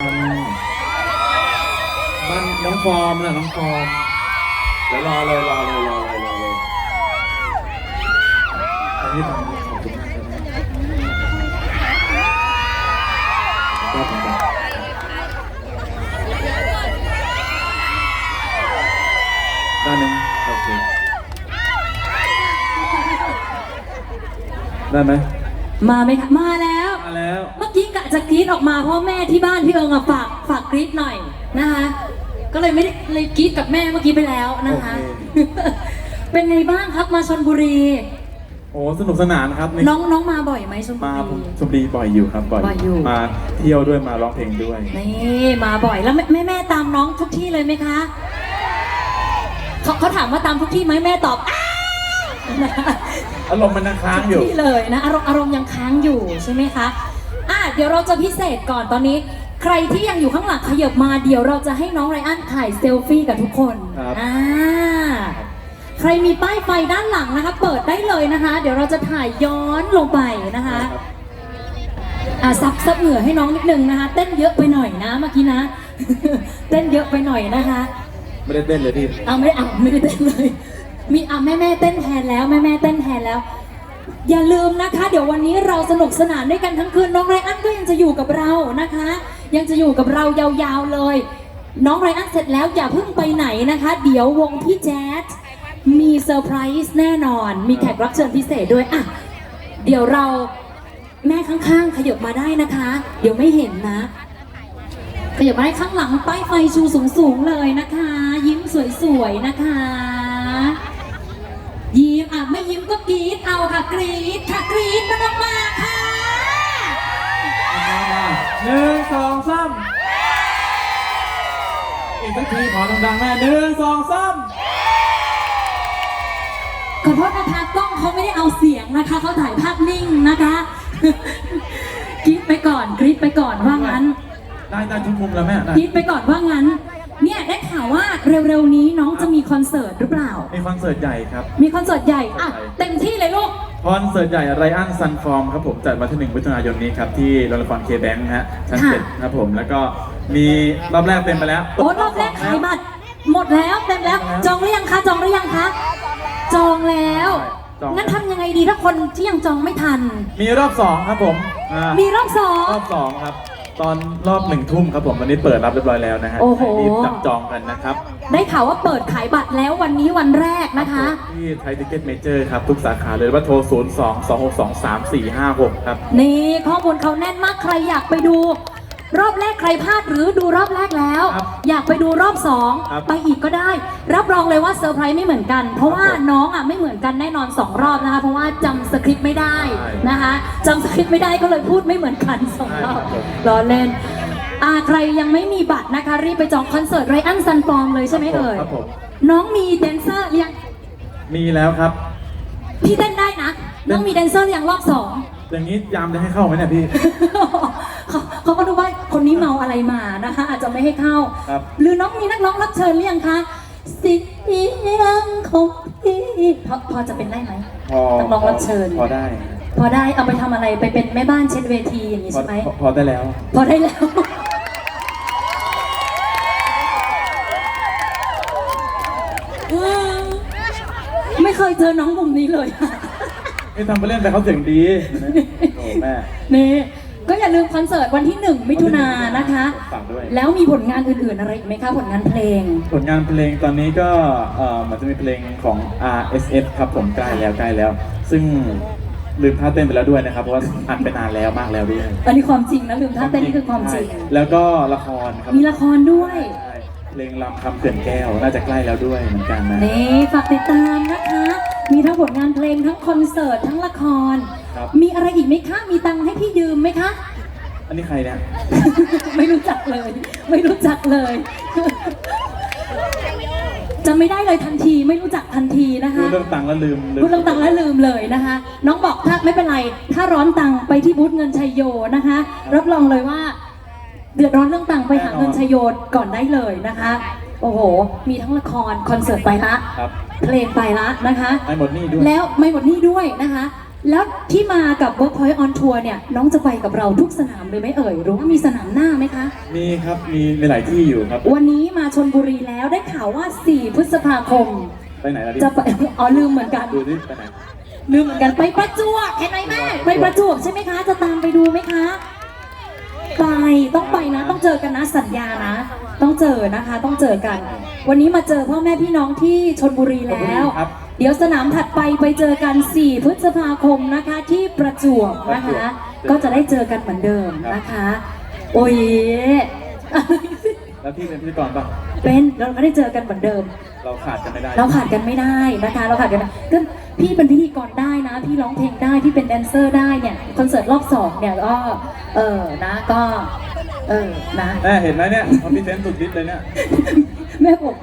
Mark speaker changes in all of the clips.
Speaker 1: บ้านน้องฟอร์มนะน้องฟอร์มเดี๋ยวรอเลยรอเลยรอเลยรอเลยอันนี้ทำขอบคุณมากครับครับผมด้านหนึ่งโอเคได้ไหม
Speaker 2: มาไหมคะมาแล้ว เมื่อกี้กะจะกรี๊ดออกมาเพราะแม่ที่บ้านพี่เอิงอะฝากฝากกรี๊ดหน่อยนะคะ ก็เลยไม่ได้เลยกรี๊ดกับแม่เมื่อกี้ไปแล้วนะคะ
Speaker 1: โอ
Speaker 2: เป็นไงบ้างครับมาชนบุรี
Speaker 1: โอ้สนุกสนานครับใน
Speaker 2: น้องน้องมาบ่อยไหมชนบุ
Speaker 1: มา
Speaker 2: รี
Speaker 1: ชมรีบ่อยอยู่ครับบ่อย
Speaker 2: บ่อยอยู่
Speaker 1: มาเที่ยวด้วยมาร้องเพลงด้วย
Speaker 2: นี่มาบ่อยแล้วแม่แม่แม่ตามน้องทุกที่เลยไหมคะเขาเขาถามว่าตามทุกที่ไหมแม่ตอบอ้าวนะคะ
Speaker 1: อารมณ์มันยังค้างอยู่
Speaker 2: ที่เลยนะอารมณ์อารมณ์ยังค้างอยู่ใช่ไหมคะ อะเดี๋ยวเราจะพิเศษก่อนตอนนี้ ใครที่ยังอยู่ข้างหลังขยับมาเดี๋ยวเราจะให้น้องไรอันถ่ายเซลฟี่กับทุกคน
Speaker 1: ครับ
Speaker 2: อ่าใครมีป้ายไฟด้านหลังนะคะ เปิดได้เลยนะคะ เดี๋ยวเราจะถ่ายย้อนลงไปนะคะอะซับซับเหงื่อให้น้องนิดนึงนะคะ เต้นเยอะไปหน่อยนะเมื่อกี้นะ เต้นเยอะไปหน่อยนะคะ
Speaker 1: ไม่ได้เต้นเลยพี่
Speaker 2: เอาไม่ได้เอาไม่ได้เต้นเลย มีอะแม่แม่เต้นแทนแล้วแม่แม่เต้นแทนแล้ว อย่าลืมนะคะ เดี๋ยววันนี้เราสนุกสนานด้วยกันทั้งคืนน้องไรอันก็ยังจะอยู่กับเรานะคะ ยังจะอยู่กับเรายาวๆเลย น้องไรอันเสร็จแล้วอย่าเพิ่งไปไหนนะคะ เดี๋ยววงพี่แจ๊ดมีเซอร์ไพรส์แน่นอน มีแขกรับเชิญพิเศษด้วยอะเดี๋ยวเราแม่ข้างๆ ขยับมาได้นะคะ เดี๋ยวไม่เห็นนะ ขยับมาให้ข้างหลังป้ายไฟชูสูงๆเลยนะคะ ยิ้มสวยๆนะคะ ยิ้มอะไม่ยิ้มก็กรี๊ดเอา ค่ะกรี๊ดค่ะกรี๊ดมันออกมาค่ะ
Speaker 1: หนึ่งสองสามอีกสักทีขอดังๆแม่หนึ่งสองสาม
Speaker 2: ขอโทษนะคะกล้องเขาไม่ได้เอาเสียงนะคะเขาถ่ายภาพนิ่งนะคะกรี๊ดไปก่อนกรี๊ดไปก่อนว่างั้น
Speaker 1: ได้ได้ทุกมุมแล้วแม่ได้
Speaker 2: กรี๊ดไปก่อนว่างั้น เนี่ยได้ข่าวว่าเร็วๆนี้น้องจะมีคอนเสิร์ตหรือเปล่า
Speaker 1: มีคอนเสิร์ตใหญ่ครับ
Speaker 2: มีคอนเสิร์ตใหญ่ อะ เต็มที่เลยลูก
Speaker 1: คอนเสิร์ตใหญ่ไรอันซันฟอร์มครับผมจัดวันที่หนึ่งมิถุนายนนี้ครับที่โรงละครเคแบงค์ฮะชั้น
Speaker 2: ค่ะ
Speaker 1: เจ็ดครับผมแล้วก็มีรอบแรกเต็มไปแล้ว
Speaker 2: โอ้รอบแรกขายบัตรหมดแล้วเต็มแล้ว จองหรือยังคะจองหรือยังคะจองแล้ว
Speaker 1: จอง
Speaker 2: งั้นทำยังไงดีถ้าคนที่ยังจองไม่ทัน
Speaker 1: มีรอบสองครับผมอ่า
Speaker 2: มีรอบสอง
Speaker 1: รอบสองครับ ตอนรอบหนึ่งทุ่มครับผมวันนี้เปิดรับเรียบร้อยแล้วนะฮะ
Speaker 2: โอ้โห
Speaker 1: รีบจับจองกันนะครับ
Speaker 2: ได้ข่าวว่าเปิดขายบัตรแล้ววันนี้วันแรกนะคะ
Speaker 1: ที่ไทยทิเก็ตเมเจอร์ครับ ทุกสาขาเลยว่าโทร 0 2 2 6 2 3 4 5 6 ครับ
Speaker 2: นี่ข้อมูลเขาแน่นมากใครอยากไปดู รอบแรกใครพลาดหรือดูรอบแรกแล้ว
Speaker 1: ครับ
Speaker 2: อยากไปดูรอบสอง
Speaker 1: ครับ
Speaker 2: ไปอีกก็ได้ รับรองเลยว่าเซอร์ไพรส์ไม่เหมือนกัน เพราะว่า
Speaker 1: ครับผม
Speaker 2: น้องอะไม่เหมือนกันแน่นอนสองรอบนะคะ เพราะว่าจำสคริปต์ไม่ได้
Speaker 1: ใช่
Speaker 2: นะคะจำสคริปต์ไม่ได้ก็เลยพูดไม่เหมือนกันสองรอบ
Speaker 1: ใช่ครับผม
Speaker 2: รอเล่นอ่าใครยังไม่มีบัตรนะคะ รีบไปจองคอนเสิร์ตไรอันซันฟอร์มเลยใช่ไหมเอ่ย
Speaker 1: ครับผม
Speaker 2: น้องมีแดนเซอร์หรือยัง
Speaker 1: มีแล้วครับ
Speaker 2: พี่เต้นได้นะ น้องมีแดนเซอร์หรือยังรอบสอง
Speaker 1: อย่างนี้ยามจะให้เข้าไหมเนี่ยพี่
Speaker 2: เขาเขาก็ดูว่าคนนี้เมาอะไรมานะคะ อาจจะไม่ให้เข้า
Speaker 1: ครับ
Speaker 2: หรือน้องมีนักร้องรับเชิญหรือยังคะเสียงของพี่พอพอจะเป็นได้ไหม
Speaker 1: พอ
Speaker 2: นักร้องรับเชิญ
Speaker 1: พอได้
Speaker 2: พอได้เอาไปทำอะไรไปเป็นแม่บ้านเช็ดเวทีอย่างนี้
Speaker 1: พอ
Speaker 2: ใช่ไหม
Speaker 1: พอพอได้แล้ว
Speaker 2: พอได้แล้ว ไม่เคยเจอน้องมุมนี้เลย
Speaker 1: ไม่ทำไปเล่นแต่เขาเสียงดีโอ้แม่
Speaker 2: นี่ก็อย่าลืมคอนเสิร์ตวันที่หนึ่งมิถุนายนนะคะ
Speaker 1: ฝากด้วย
Speaker 2: แล้วมีผลงานอื่นๆอะไรอีกไหมคะผลงานเพลง
Speaker 1: ผลงานเพลงตอนนี้ก็เอ่อมันจะมีเพลงของ RSF ครับผมใกล้แล้วใกล้แล้ว ซึ่งลืมท่าเต้นไปแล้วด้วยนะครับ เพราะว่าอัดไปนานแล้วมากแล้วด้วย
Speaker 2: อันนี้ความจริงนะลืมท่าเต้นนี่คือความจริง
Speaker 1: ใช่แล้วก็ละครครับ
Speaker 2: มีละครด้วย
Speaker 1: ใช่เพลงลำคำเขื่อนแก้วน่าจะใกล้แล้วด้วยเหมือนกันนะ
Speaker 2: นี่ฝากติดตามนะคะ มีทั้งผลงานเพลงทั้งคอนเสิร์ตทั้งละคร
Speaker 1: ครับ
Speaker 2: มีอะไรอีกไหมคะ มีตังค์ให้พี่ยืมไหมคะ
Speaker 1: อันนี้ใครเนี่ย
Speaker 2: ไม่รู้จักเลย ไม่รู้จักเลยจำไม่ได้เลยทันทีไม่รู้จักทันทีนะคะ
Speaker 1: พูดเรื่องตังค์แล้วลืมลืม
Speaker 2: พูดเรื่องตังค์แล้วลืมเลยนะคะ น้องบอกถ้าไม่เป็นไร ถ้าร้อนตังค์ไปที่บูธเงินชัยโยนะคะ รับรองเลยว่า เดือดร้อนเรื่องตังค์ไปหาเงินชัยโยก่อนได้เลยนะคะ โอ้โห มีทั้งละครคอนเสิร์ตไปละ
Speaker 1: ครับ
Speaker 2: เพลงไปละนะคะ
Speaker 1: ไอ้หมดหนี่ด้วย
Speaker 2: แล้วไม่หมดหนี่ด้วยนะคะ แล้วที่มากับ Workpoint on Tour เนี่ย น้องจะไปกับเราทุกสนามเลยไหมเอ่ย หรือว่ามีสนามหน้าไหมคะ
Speaker 1: มีครับ มีมีหลายที่อยู่ครับ
Speaker 2: วันนี้มาชนบุรีแล้วได้ข่าวว่า 4 พฤษภาคม
Speaker 1: ไปไหนล่ะดิ
Speaker 2: จะไป อ๋อลืมเหมือนกัน
Speaker 1: ดูสิไปไหน
Speaker 2: ลืมเหมือนกันไปประจวบเห็นไหมแม่ ไปประจวบใช่ไหมคะ จะตามไปดูไหมคะ ไปต้องไปนะ ต้องเจอกันนะสัญญานะ ต้องเจอนะคะ ต้องเจอกัน วันนี้มาเจอพ่อแม่พี่น้องที่ชนบุรีแล้ว
Speaker 1: ครับ
Speaker 2: เดี๋ยวสนามถัดไปไปเจอกัน 4 พฤษภาคมนะคะที่ประจวบนะคะ ก็จะได้เจอกันเหมือนเดิมนะคะ โอ้ย
Speaker 1: แล้วพี่เป็นพิธีกรปะ
Speaker 2: เป็นเราก็ได้เจอกันเหมือนเดิม
Speaker 1: เราขาดกันไม่ได้
Speaker 2: เราขาดกันไม่ได้นะคะ เราขาดกันไม่ก็พี่เป็นพิธีกรได้นะ พี่ร้องเพลงได้ พี่เป็นแดนเซอร์ได้เนี่ยคอนเสิร์ตรอบสองเนี่ยก็เออนะก็เออนะ
Speaker 1: แม่เห็นไหมเนี่ยเขามีเซนต์สุดฤทธิ์เลยเนี่ย
Speaker 2: แม่บอก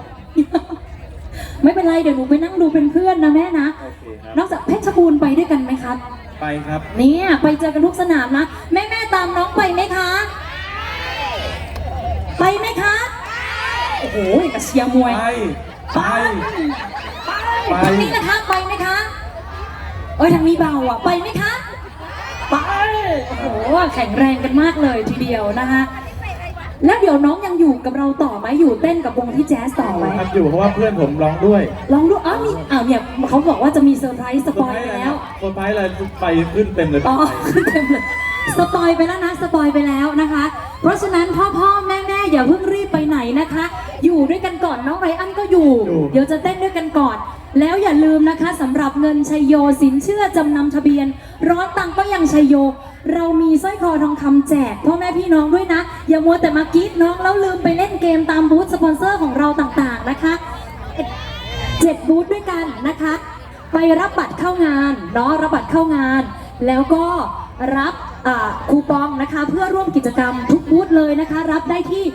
Speaker 2: ไม่เป็นไรเดี๋ยวหนูไปนั่งดูเป็นเพื่อนนะแม่นะ
Speaker 1: โอเคครับ
Speaker 2: นอกจากเพชรบูรณ์ไปด้วยกันไหมครับ
Speaker 1: ไปครับ
Speaker 2: เนี่ยไปเจอกันทุกสนามนะ แม่แม่ตามน้องไปไหมคะ ไปไหมคะ โอ้โหกระเชียร์มวย
Speaker 1: ไป ไป ไป
Speaker 2: ทางนี้นะคะไปไหมคะ เอ้ยทางนี้เบาอะ ไปไหมคะ ไป โอ้โห แข็งแรงกันมากเลยทีเดียวนะคะแล้วเดี๋ยวน้องยังอยู่กับเราต่อไหมอยู่เต้นกับวงที่แจ๊สต่อไหม
Speaker 1: ครับอยู่เพราะว่าเพื่อนผมร้องด้วย
Speaker 2: ลองดูอ้าวมีอ้าวเนี่ยเขาบอกว่าจะมีเซอร์ไพรส์สปอยไปแล้ว
Speaker 1: เซอร์ไพรส์อะไรไปขึ้นเต็มเลย
Speaker 2: อ๋อเต็มเลย สปอยไปแล้วนะ สปอยไป ไรอันก็อยู่ เดี๋ยวจะเต้นด้วยกันก่อน แล้วอย่าลืมนะคะสำหรับเงินชัยโยสินเชื่อจำนำทะเบียน ร้อนตังก็ยังชัยโย เรามีสร้อยคอทองคำแจกพ่อแม่พี่น้องด้วยนะ อย่ามัวแต่มากรีดน้องแล้วลืมไปเล่นเกมตามบูธสปอนเซอร์ของเราต่างๆนะคะ เจ็ดบูธด้วยกันนะคะ ไปรับบัตรเข้างานเนาะรับบัตรเข้างาน แล้วก็รับอ่าคูปองนะคะ เพื่อร่วมกิจกรรมทุกบูธเลยนะคะ รับได้ที่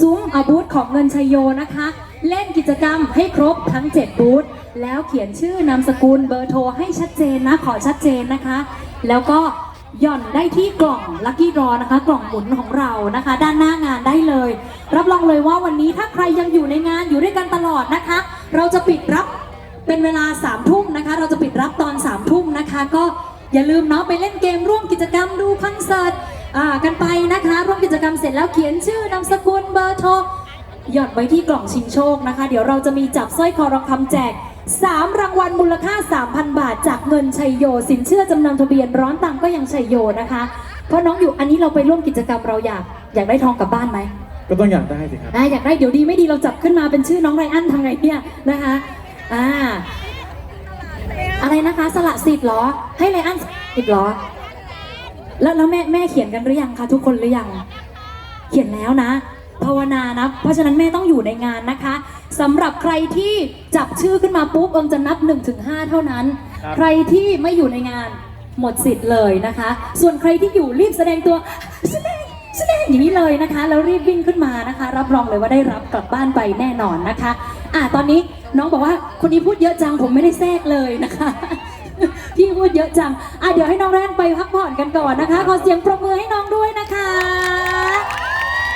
Speaker 2: ซุ้มอาบูธของเงินชัยโยนะคะ เล่นกิจกรรมให้ครบทั้ง 7 บูธแล้วเขียนชื่อนามสกุลเบอร์โทรให้ชัดเจนนะขอชัดเจนนะคะ แล้วก็หย่อนได้ที่กล่องลัคกี้รอนะคะ กล่องหมุนของเรานะคะ ด้านหน้างานได้เลย รับรองเลยว่าวันนี้ถ้าใครยังอยู่ในงานอยู่ด้วยกันตลอดนะคะ เราจะปิดรับเป็นเวลา3ามทุ่มนะคะ เราจะปิดรับตอน3ามทุ่มนะคะ ก็อย่าลืมเนาะไปเล่นเกมร่วมกิจกรรมดูคอนเสิร์ต อ่ากันไปนะคะร่วมกิจกรรมเสร็จแล้วเขียนชื่อนามสกุลเบอร์โทรหยอดไว้ที่กล่องชิงโชคนะคะ เดี๋ยวเราจะมีจับสร้อยคอทองคำแจก 3 รางวัลมูลค่า 3,000 บาท จากเงินชัยโย สินเชื่อจำนำทะเบียนร้อนตังก็ยังชัยโยนะคะ เพราะน้องอยู่อันนี้เราไปร่วมกิจกรรมเราอยาก อยากได้ทองกลับบ้านไหม
Speaker 1: ก็ต้องอยากได้สิครับ
Speaker 2: อ่าอยากได้เดี๋ยวดีไม่ดีเราจับขึ้นมาเป็นชื่อน้องไรอันทำไงเนี่ยนะคะอ่าอะไรนะคะสละสิทธิ์เหรอ ให้ไรอันสิทธิ์เหรอ แล้วแล้วแม่แม่เขียนกันหรือยังคะทุกคนหรือยัง เขียนแล้วนะ ภาวนานะ เพราะฉะนั้นแม่ต้องอยู่ในงานนะคะสำหรับใครที่จับชื่อขึ้นมาปุ๊บเอิงจะนับ1นถึงหเท่านั้น
Speaker 1: ครับ
Speaker 2: ใครที่ไม่อยู่ในงานหมดสิทธิ์เลยนะคะ ส่วนใครที่อยู่รีบแสดงตัวแสดงแสดงอย่างนี้เลยนะคะ แล้วรีบวิ่งขึ้นมานะคะ รับรองเลยว่าได้รับกลับบ้านไปแน่นอนนะคะ อะตอนนี้น้องบอกว่าคนนี้พูดเยอะจังผมไม่ได้แทรกเลยนะคะ พี่พูดเยอะจัง อะเดี๋ยวให้น้องแรกไปพักผ่อนกันก่อนนะคะ ขอเสียงปรบมือให้น้องด้วยนะคะ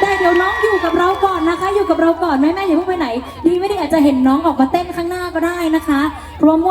Speaker 2: แต่เดี๋ยวน้องอยู่กับเราก่อนนะคะ อยู่กับเราก่อนแม่แม่อย่าเพิ่งไปไหน ดีไม่ดีอาจจะเห็นน้องออกมาเต้นข้างหน้าก็ได้นะคะรวมมว